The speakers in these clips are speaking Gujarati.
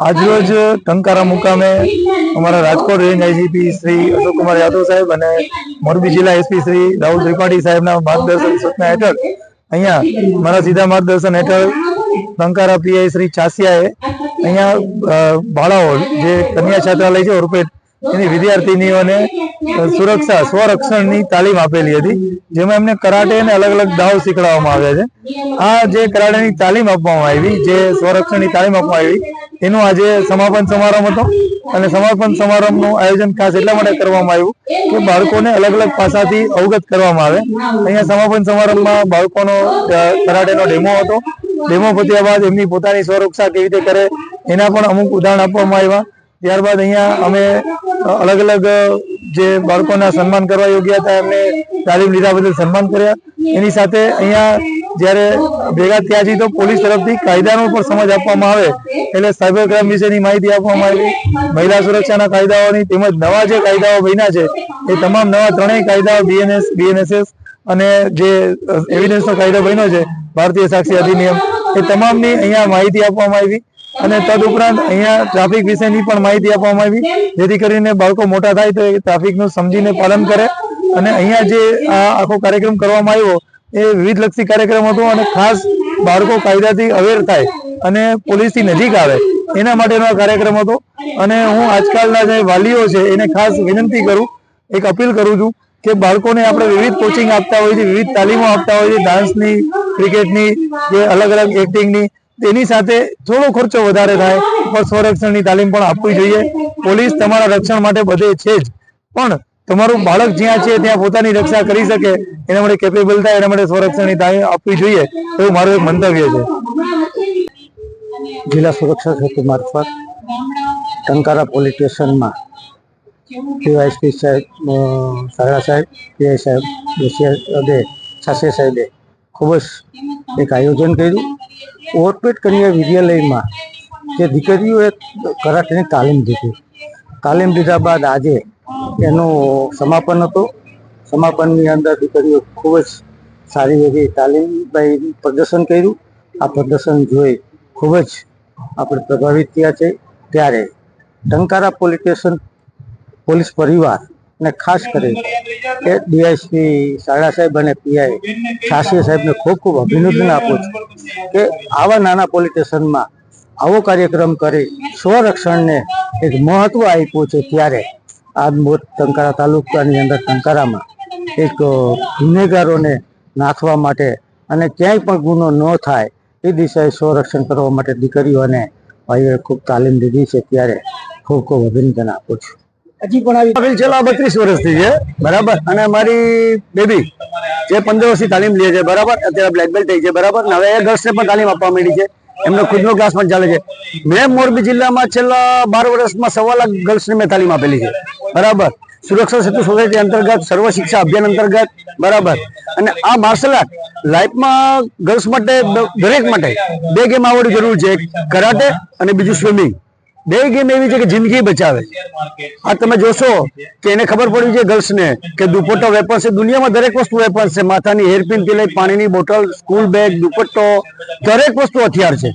આજરોજ ટંકારા મુકામે અમારા રાજકોટ રેન્જ આઈજીપી શ્રી અશોક કુમાર યાદવ સાહેબ અને મોરબી જિલ્લા એસપી શ્રી રાહુલ ત્રિપાઠી સાહેબના માર્ગદર્શન સૂચના હેઠળ અહીંયા મારા સીધા માર્ગદર્શન હેઠળ ટંકારા પીઆઈ શ્રી ચાસિયાએ અહીંયા બાળાઓ જે કન્યા છાત્રાલય છે ઓરપેટ એની વિદ્યાર્થીનીઓને સુરક્ષા, સ્વરક્ષણની તાલીમ આપેલી હતી, જેમાં એમને કરાટે અને અલગ અલગ દાવ શીખવાડવામાં આવ્યા છે. આ જે કરાટેની તાલીમ આપવામાં આવી, જે સ્વરક્ષણની તાલીમ આપવામાં આવી, એનું આજે સમાપન સમારંભ હતો. અને સમાપન સમારંભનું આયોજન ખાસ એટલા માટે કરવામાં આવ્યું કે બાળકોને અલગ અલગ પાસાથી અવગત કરવામાં આવે. અહીંયા સમાપન સમારંભમાં બાળકોનો કરાટેનો ડેમો હતો. ડેમો પત્યા બાદ એમની પોતાની સ્વરક્ષા કેવી રીતે કરે, એના પણ અમુક ઉદાહરણ આપવામાં આવ્યા. ત્યારબાદ અહીંયા અમે અલગ અલગ જે બાળકોના સન્માન કરવા યોગ્ય હતા, એમને તાલીમ લીધા બદલ સન્માન કર્યા. એની સાથે અહીંયા જ્યારે ભેગા થયા છીએ તો પોલીસ તરફથી કાયદાનો પણ સમજ આપવામાં આવે. એટલે સાયબર ક્રાઇમ વિશેની માહિતી આપવામાં આવી. મહિલા સુરક્ષાના કાયદાઓની તેમજ નવા જે કાયદાઓ બન્યા છે, એ તમામ નવા ત્રણેય કાયદાઓ બીએનએસ બીએનએસએસ અને જે એવિડન્સનો કાયદો બન્યો છે, ભારતીય સાક્ષી અધિનિયમ, એ તમામની અહીંયા માહિતી આપવામાં આવી. અને તદ ઉપરાંત અહીંયા ટ્રાફિક વિશેની પણ માહિતી આપવામાં આવી. જેથી કરીને બાળકો મોટા થાય તો એ ટ્રાફિકનું સમજીને પાલન કરે. અને અહીંયા જે આ આખો કાર્યક્રમ કરવામાં આવ્યો, એ વિવિધ લક્ષી કાર્યક્રમ હતો અને ખાસ બાળકો કાયદાથી અવેર થાય અને પોલીસથી નજીક આવે. એના માટેનો આ કાર્યક્રમ હતો. અને હું આજકાલના જે વાલીઓ છે, એને ખાસ વિનંતી કરું, એક અપીલ કરું છું કે બાળકોને આપણે વિવિધ કોચિંગ આપતા હોય છે, વિવિધ તાલીમો આપતા હોય છે ડાન્સની ક્રિકેટની જે અલગ અલગ એક્ટિંગની તેની સાથે થોડો ખર્ચો વધારે થાય પણ સ્વરક્ષણની તાલીમ પણ આપવી જોઈએ. પોલીસ તમારા રક્ષણ માટે બધે છે જ. પણ તમારું બાળક જ્યાં છે ત્યાં પોતાની રક્ષા કરી શકે એના માટે કેપેબલ થાય એના માટે સ્વરક્ષણની તાલીમ આપવી જોઈએ. એવું મારું એક મંતવ્ય છે. જિલ્લા સુરક્ષા સેતુ મારફત ટંકારા પોલીસ સ્ટેશનમાં પીવાયસપી સાહેબ સારા સાગરા સાહેબ પીઆઈ સાહેબ દેશિયા બે છાસે સાહેબે ખૂબ જ એક આયોજન કર્યું. ઓરપેટ કન્યા વિદ્યાલયમાં જે દીકરીઓએ કરાટેની તાલીમ લીધી તાલીમ લીધા બાદ આજે એનું સમાપન હતું. સમાપનની અંદર દીકરીઓ ખૂબ જ સારી એવી તાલીમ પ્રદર્શન કર્યું. આ પ્રદર્શન જોઈ ખૂબ જ આપણે પ્રભાવિત થયા છે. ત્યારે ટંકારા પોલીસ સ્ટેશન, પોલીસ પરિવાર ને ખાસ કરી કે ડીઆઈસી શાળા સાહેબ અને પીઆઈ શાસ્ત્રી સાહેબને ખૂબ ખૂબ અભિનંદન આપું છું કે આવા નાના પોલીસ આવો કાર્યક્રમ કરી સ્વરક્ષણને એક મહત્વ આપ્યું છે ત્યારે આ મોટ ટંકારા તાલુકાની અંદર ટંકારામાં એક ગુનેગારોને નાથવા માટે અને ક્યાંય પણ ગુનો ન થાય એ દિશાએ સ્વરક્ષણ કરવા માટે દીકરીઓને ભાઈઓએ ખૂબ તાલીમ લીધી છે ત્યારે ખૂબ ખૂબ અભિનંદન આપું છું. હજી પણ આવી છેલ્લા બત્રીસ વર્ષથી છે બરાબર? અને મારી બેબી જે પંદર વર્ષથી તાલીમ લે છે, બરાબર? અત્યારે બ્લેક બેલ્ટ થઈ છે, બરાબર? હવે એ ગર્લ્સને પણ તાલીમ આપવા માંડી છે. એમનો ખુદનો ક્લાસ પણ ચાલે છે. મેં મોરબી જિલ્લામાં છેલ્લા બાર વર્ષમાં સવા લાખ ગર્લ્સને મેં તાલીમ આપેલી છે. બરાબર? સુરક્ષા સેતુ સોસાયટી અંતર્ગત, સર્વ શિક્ષા અભિયાન અંતર્ગત, બરાબર? અને આ માર્શલ આર્ટ લાઈફમાં ગર્લ્સ માટે દરેક માટે બે ગેમ આવડવી જરૂર છે. કરાટે અને બીજું સ્વિમિંગ બે ગેમ એવી છે કે જિંદગી બચાવે. આ તમે જોશો કે એને ખબર પડી છે ગર્લ્સને કે દુપટ્ટો વેપન છે. દુનિયામાં દરેક વસ્તુ વેપન છે. માથાની હેરપિનથી લઈ પાણીની બોટલ સ્કૂલ બેગ દુપટ્ટો, દરેક વસ્તુ હથિયાર છે.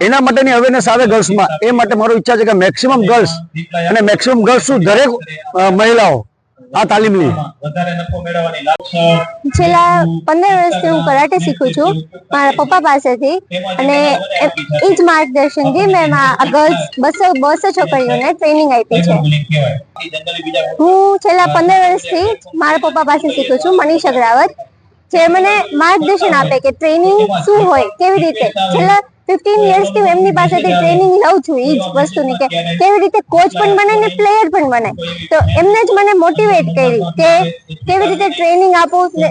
એના માટેની અવેરનેસ આવે ગર્લ્સમાં. એ માટે મારો ઈચ્છા છે કે મેક્સિમમ ગર્લ્સ અને મેક્સિમમ ગર્લ્સ શું? દરેક મહિલાઓ આ તાલીમ લે. છેલ્લા પંદર વર્ષથી હું કરાટે શીખું છું મારા પપ્પા પાસેથી. અને એ જ માર્ગદર્શનથી મેં ગર્લ્સ બસો બસો છોકરીઓને ટ્રેનિંગ આપી છે. હું છેલ્લા પંદર વર્ષથી જ મારા પપ્પા પાસે શીખું છું મનીષ અગ્રાવત જે મને માર્ગદર્શન આપે કે ટ્રેનિંગ શું હોય કેવી રીતે? છેલ્લા ફિફ્ટીન યર્સથી હું એમની પાસેથી ટ્રેનિંગ લઉં છું એ જ વસ્તુની કે કેવી રીતે કોચ પણ બને ને પ્લેયર પણ બને તો એમને જ મને મોટિવેટ કરી કે કેવી રીતે ટ્રેનિંગ આપું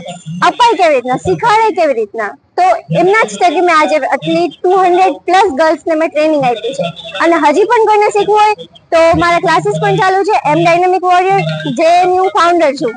અપાય કેવી રીતના શીખવાડે કેવી રીતના. તો એમના જ થકી મેં આજે એટલી ટુ હંડ્રેડ પ્લસ ગર્લ્સને મેં ટ્રેનિંગ આપી છે. અને હજી પણ કોઈને શીખવું હોય તો મારા ક્લાસીસ પણ ચાલુ છે. એમ ડાયનેમિક વોરિયર જે હું ફાઉન્ડર છું.